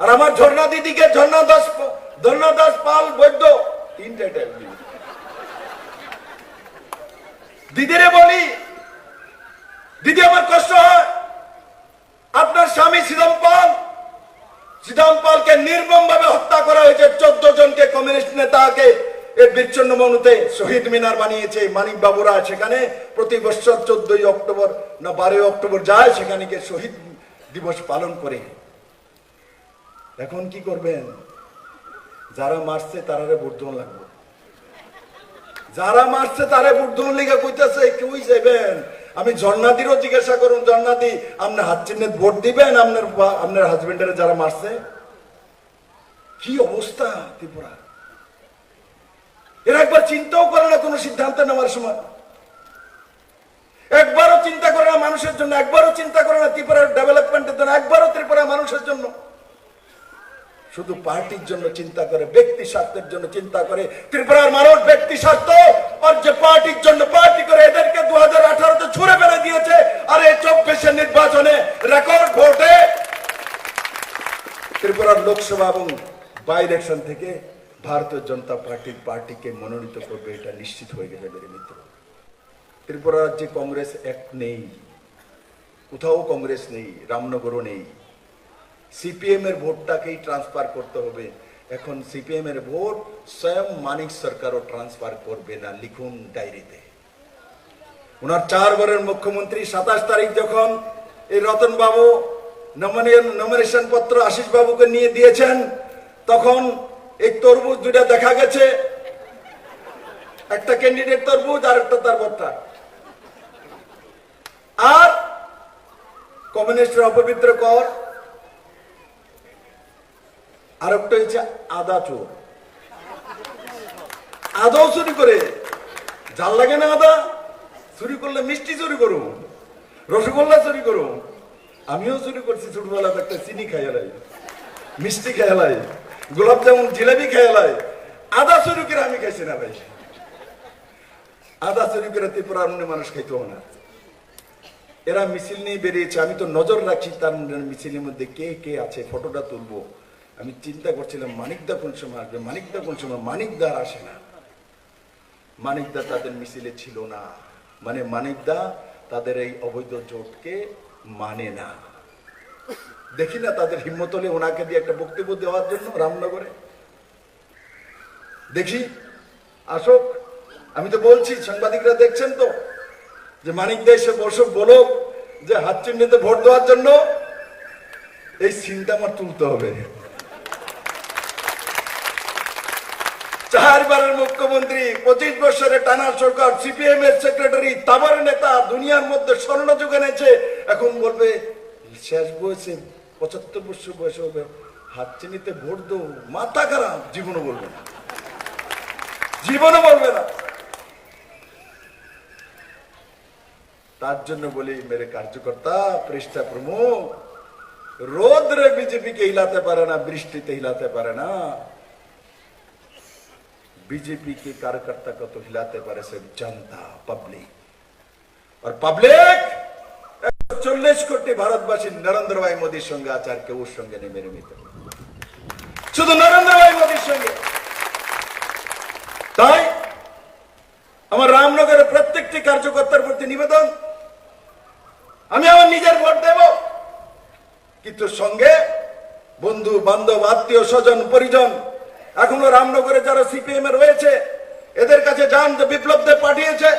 আর আমার ঝর্ণা দিদিকে ঝর্ণা দাস ঝর্ণা দাস পাল বৈদ্য। তিনটে দিদি দিদিরে বলি, দিদি আমার কষ্ট হয়। আপনার স্বামী শ্রীরাম পাল শ্রীরাম পালকে নির্মম ভাবে হত্যা করা হয়েছে। চোদ্দ জনকে কমিউনিস্ট নেতাকে এই বিচ্ছন্ন মনুতে শহীদ মিনার বানিয়েছে। মানিক বাবুরা সেখানে প্রতি বছর চোদ্দই অক্টোবর না বারোই অক্টোবর যায়, সেখানে গিয়ে শহীদ দিবস পালন করে। এখন কি করবেন? যারা মারছে তারারে বুর্ধন লাগবে। যারা মারছে তারে বুর্ধন লিগে কইতেছে কেউই যাবেন আমি জন্নাদিরও জিজ্ঞাসা করুন, জন্নাদি আপনার হাত চিহ্নে ভোট দিবেন আপনার আপনার হাজবেন্ডের যারা মারছে? কি অবস্থা ত্রিপুরা? এরা একবার চিন্তাও করে না কোনো সিদ্ধান্ত নেওয়ার সময়। একবারও চিন্তা করে না মানুষের জন্য, একবারও চিন্তা করে না ত্রিপুরার ডেভেলপমেন্টের জন্য একবারও ত্রিপুরা মানুষের জন্য শুধু পার্টির জন্য চিন্তা করে, ব্যক্তি স্বার্থের জন্য চিন্তা করে। ত্রিপুরার মানুষ ব্যক্তি স্বার্থ, আর যে পার্টির জন্য পার্টি করে এদেরকে দু হাজার আঠারোতে ছুড়ে ফেলে দিয়েছে, আর এই চব্বিশের নির্বাচনে রেকর্ড ভোটে ত্রিপুরার লোকসভা এবং বাই ইলেকশন থেকে ভারতীয় জনতা পার্টির পার্টিকে মনোনীত করবে, এটা নিশ্চিত হয়ে গেছে মেরে মিত্র। ত্রিপুরা রাজ্যে কংগ্রেস এক নেই, কোথাও কংগ্রেস নেই, রামনগরও নেই। সিপিএম এর ভোটটাকেই ট্রান্সফার করতে হবে। এখন সিপিএম এর ভোট স্বয়ং মানিক সরকারও ট্রান্সফার করবে না, লিখুন ডায়েরিতে। ওনার চারবারের মুখ্যমন্ত্রী, সাতাশ তারিখ যখন এই রতন বাবু নমিনেশন পত্র আশিস বাবুকে নিয়ে দিয়েছেন, তখন এই তরমুজ দুটা দেখা গেছে। একটা ক্যান্ডিডেট তরমুজ আর একটা তার ভোটটা আর কমিউনিস্টের অপবিত্র কর আর একটা হচ্ছে আদা চোর। আদাও চুরি করে, জাল লাগে না আদা? চুরি করলে মিষ্টি চুরি করো রসগোল্লা চুরি করো আমিও চুরি করছি ছোটবেলা একটা চিনি খাইয়ালাই মিষ্টি খাইয়ালাই গোলাপ জামুন, জিলাপি খাইয়ালাই আদা চুরি করে আমি খাইছি না ভাই। আদা চুরি করে ত্রিপুরার মনে মানুষ খাইতো না। এরা মিছিল নিয়ে বেরিয়েছে, আমি তো নজর রাখছি তার মিছিলের মধ্যে কে কে আছে, ফটোটা তুলবো। আমি চিন্তা করছিলাম মানিকদা কোন সময় আসবে? মানিকদা কোন সময়? মানিকদা আসে না। মানিকদা তাদের মিছিলে ছিল না। মানে মানিকদা তাদের এই অবৈধ জোটকে মানে না। দেখি না তাদের হিম্মত হলে ওনাকে দিয়ে একটা বক্তব্য দেওয়ার জন্য রামনগরে। দেখি। আসুক। আমি তো বলছি, সাংবাদিকরা দেখছেন তো, যে মানিক দা এসে বসুক, বলুক, যে হাত চিহ্নিতে ভোট দেওয়ার জন্য এই সিনটা আমার তুলতে হবে। চারবারের মুখ্যমন্ত্রী, পঁচিশ বছরের টানা সরকার সিপিএম এর সেক্রেটারি তাবার নেতা, দুনিয়ার মধ্যে স্বর্ণ এনেছে। এখন বলবে, শেষ বয়সে পঁচাত্তর বছর বয়সে হবে, হাত চিনিতে ভোট দো মাথা খারাপ, জীবনও বলবে না। জীবনও বলবে না। তার জন্য বলি, মেরে কার্যকর্তা, পৃষ্ঠা প্রমুখ, রোদ্রে বিজেপিকে হিলাতে পারে না, বৃষ্টিতে হিলাতে পারে না। बीजेपी के कार्यकर्ता को तो हिलाते पारे सिर्फ जनता पब्लिक और पब्लिक চল্লিশ কোটি ভারতবাসী নরেন্দ্র ভাই মোদীর সঙ্গে আছে আর কেউ ওর সঙ্গে নেই মেরে মিত্র শুধু নরেন্দ্র ভাই মোদীর সঙ্গে তাই আমার রামনগরের প্রত্যেকটি কার্যকর্তার প্রতি নিবেদন আমি আমার নিজের ভোট দেব কিন্তু সঙ্গে বন্ধু বান্ধব আত্মীয় স্বজন পরিজন এখনও রামনগরে যারা সিপিএম এ রয়েছে, এদের কাছে যান যে বিপ্লব পাঠিয়েছে,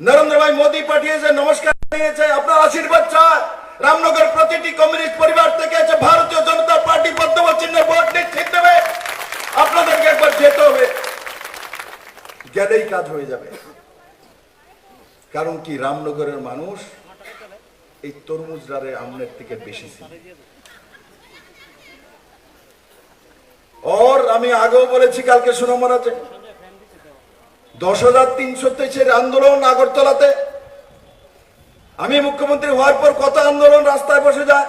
নরেন্দ্র ভাই মোদী পাঠিয়েছে, নমস্কার জানিয়েছে, আপনার আশীর্বাদ চায় রামনগর প্রতিটি কমিউনিস্ট পরিবার থেকে আছে, ভারতীয় জনতা পার্টি পদ্ম চিহ্নের ভোট নিশ্চিত দেবে আপনাদেরকে একবার যেতে হবে। গেলেই কাজ হয়ে যাবে। কারণ কি, রামনগরের মানুষ এই তরমুজরারে আমনের থেকে বেশি ছিল আমি আগেও বলেছি, কালকে সুনমন আছে দশ হাজার তিনশো তেইশের আন্দোলন আগরতলাতে। আমি মুখ্যমন্ত্রী হওয়ার পর কত আন্দোলন রাস্তায় বসে যায়।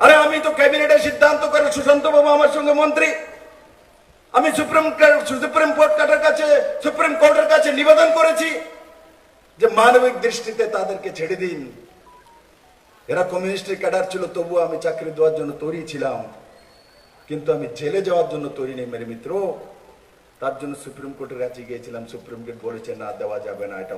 আরে আমি তো ক্যাবিনেটে সিদ্ধান্ত করে সুশান্ত বাবু আমার সঙ্গে মন্ত্রী। আমি সুপ্রিম সুপ্রিম কোর্টের কাছে, সুপ্রিম কোর্টের কাছে নিবেদন করেছি যে মানবিক দৃষ্টিতে তাদেরকে ছেড়ে দিন। এরা কমিউনিস্টের ক্যাডার ছিল, তবুও আমি চাকরি দেওয়ার জন্য তৈরি ছিলাম। কিন্তু আমি জেলে যাওয়ার জন্য তৈরি নেই মেরে মিত্র। তার জন্য সুপ্রিম কোর্টের কাছে গিয়েছিলাম, সুপ্রিম কোর্ট বলেছে, না, দেওয়া যাবে না, এটা